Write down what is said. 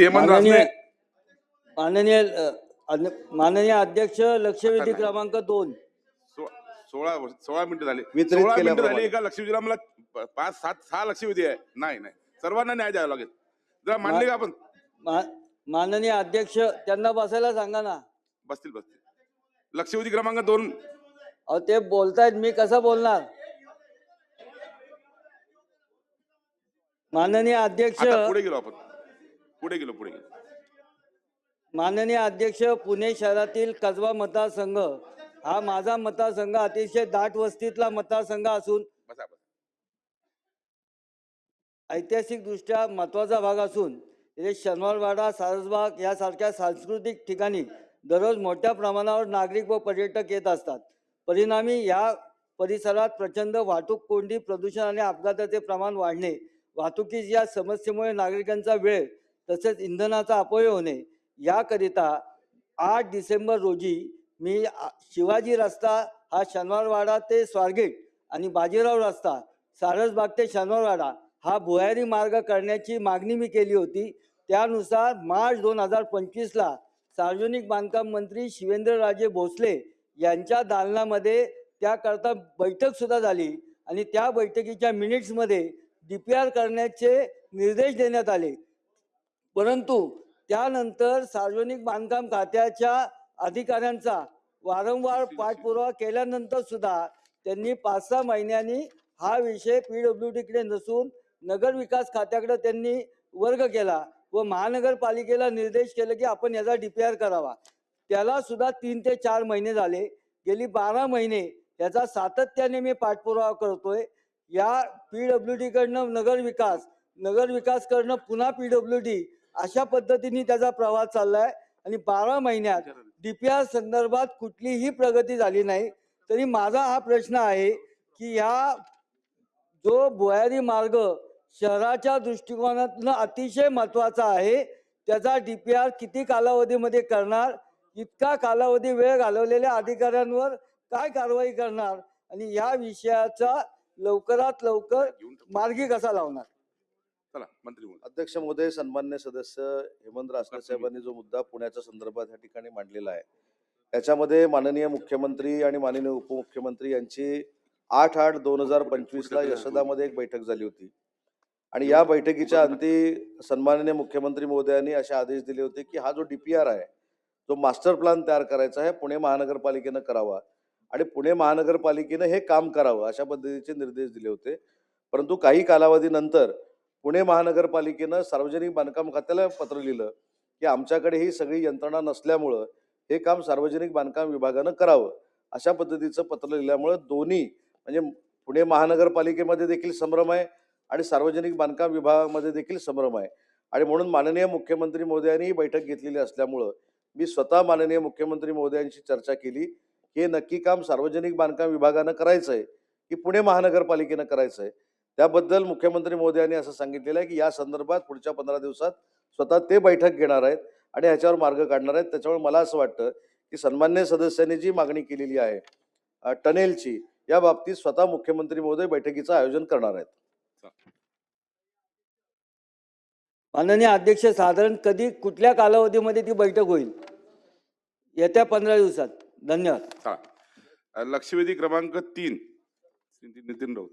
हेमंत माननीय रासने माननीय अध्यक्ष लक्षवेधी क्रमांक दोन. सोळा सोळा मिनिटं झाली. वितरित सोळा मिनिटं केल्याप्रमाणे. झाली एका लक्षवेधीला मला प- पाच सात सहा लक्षवेधी आहे. नाही नाही. सर्वांना न्याय द्यावा लागेल. जरा मानले का आपण? मा- माननीय अध्यक्ष त्यांना बसायला सांगा ना. बसतील बसतील. लक्षवेधी क्रमांक दोन. अहो ते बोलतायत मी कसं बोलणार? माननीय अध्यक्ष आता पुढे गेलो आपण. पुढे गेलो पुढे गेलो. माननीय अध्यक्ष पुणे शहरातील कसबा मतदारसंघ. हा माझा मतदारसंघ अतिशय दाट वस्तीतला मतदारसंघ असून बसा बसा. ऐतिहासिक दृष्ट्या महत्त्वाचा भाग असून इथे शनिवारवाडा सारसबाग यासारख्या सांस्कृतिक ठिकाणी दररोज मोठ्या प्रमाणावर नागरिक व पर्यटक येत असतात. परिणामी या परिसरात प्रचंड वाहतूक कोंडी प्रदूषण आणि अपघाताचे प्रमाण वाढणे वाहतुकीच्या या समस्येमुळे नागरिकांचा वेळ तसेच इंधनाचा अपव्यय होणे याकरिता आठ डिसेंबर रोजी मी शिवाजी रस्ता हा शनिवारवाडा ते स्वारगेट आणि बाजीराव रस्ता सारसबाग ते शनिवारवाडा हा भुयारी मार्ग करण्याची मागणी मी केली होती. त्यानुसार मार्च दोन हजार पंचवीसला सार्वजनिक बांधकाम मंत्री शिवेंद्रराजे भोसले यांच्या दालनामध्ये त्याकरता बैठकसुद्धा झाली आणि त्या बैठकीच्या मिनिट्समध्ये डी पी आर करण्याचे निर्देश देण्यात आले. परंतु त्यानंतर सार्वजनिक बांधकाम खात्याच्या अधिकाऱ्यांचा वारंवार पाठपुरावा केल्यानंतर सुद्धा त्यांनी पाच सहा महिन्यांनी हा विषय पी डब्ल्यू डीकडे नसून नगर विकास खात्याकडे त्यांनी वर्ग केला व महानगरपालिकेला निर्देश केले की आपण याचा डीपीआर करावा. त्याला सुद्धा तीन ते चार महिने झाले. गेली बारा महिने याचा सातत्याने मी पाठपुरावा करतोय. या पी डब्ल्यू डी कडनं नगर विकास नगर पुन्हा पी डब्ल्यू डी अशा पद्धतीने त्याचा प्रवास चाललाय. आणि बारा महिन्यात डीपीआर संदर्भात कुठलीही प्रगती झाली नाही. तरी माझा हा प्रश्न आहे की ह्या जो भुयारी मार्ग शहराच्या दृष्टिकोनातून अतिशय महत्त्वाचा आहे त्याचा डीपीआर किती कालावधीमध्ये करणार इतका कालावधी वेळ घालवलेल्या अधिकाऱ्यांवर काय कारवाई करणार आणि या विषयाचा लवकरात लवकर मार्गी कसा लावणार? चला मंत्री बोला. अध्यक्ष महोदय सन्मान्य सदस्य हेमंत रासने साहेबांनी जो मुद्दा पुण्याच्या संदर्भात या ठिकाणी मांडलेला आहे त्याच्यामध्ये माननीय मुख्यमंत्री आणि माननीय उपमुख्यमंत्री यांची आठ आठ दोन हजार पंचवीस ला यशोदामध्ये एक बैठक झाली होती. आणि या बैठकीच्या अंती सन्माननीय मुख्यमंत्री महोदयांनी असे आदेश दिले होते की हा जो डीपीआर आहे जो मास्टर प्लॅन तयार करायचा आहे पुणे महानगरपालिकेनं करावा आणि पुणे महानगरपालिकेनं हे काम करावं अशा पद्धतीचे निर्देश दिले होते. परंतु काही कालावधीनंतर पुणे महानगरपालिकेनं सार्वजनिक बांधकाम खात्याला पत्र लिहिलं की आमच्याकडे ही सगळी यंत्रणा नसल्यामुळं हे काम सार्वजनिक बांधकाम विभागानं करावं. अशा पद्धतीचं पत्र लिहिल्यामुळं दोन्ही म्हणजे पुणे महानगरपालिकेमध्ये देखील संभ्रम आहे आणि सार्वजनिक बांधकाम विभागामध्ये देखील संभ्रम आहे. आणि म्हणून माननीय मुख्यमंत्री मोदयांनी ही बैठक घेतलेली असल्यामुळं मी स्वतः माननीय मुख्यमंत्री मोदयांशी चर्चा केली हे नक्की काम सार्वजनिक बांधकाम विभागानं करायचं आहे की पुणे महानगरपालिकेनं करायचं आहे त्याबद्दल मुख्यमंत्री मोदयांनी असं सांगितलेलं आहे की या संदर्भात पुढच्या पंधरा दिवसात स्वतः ते बैठक घेणार आहेत आणि ह्याच्यावर मार्ग काढणार आहेत. त्याच्यामुळे मला असं वाटतं की सन्मान्य सदस्यांनी जी मागणी केलेली आहे टनेलची या बाबतीत स्वतः मुख्यमंत्री महोदय बैठकीचं आयोजन करणार आहेत. माननीय अध्यक्ष साधारण कधी कुठल्या कालावधीमध्ये ती बैठक होईल? येत्या पंधरा दिवसात. धन्यवाद. लक्षवेधी क्रमांक तीन. नितीन राऊत.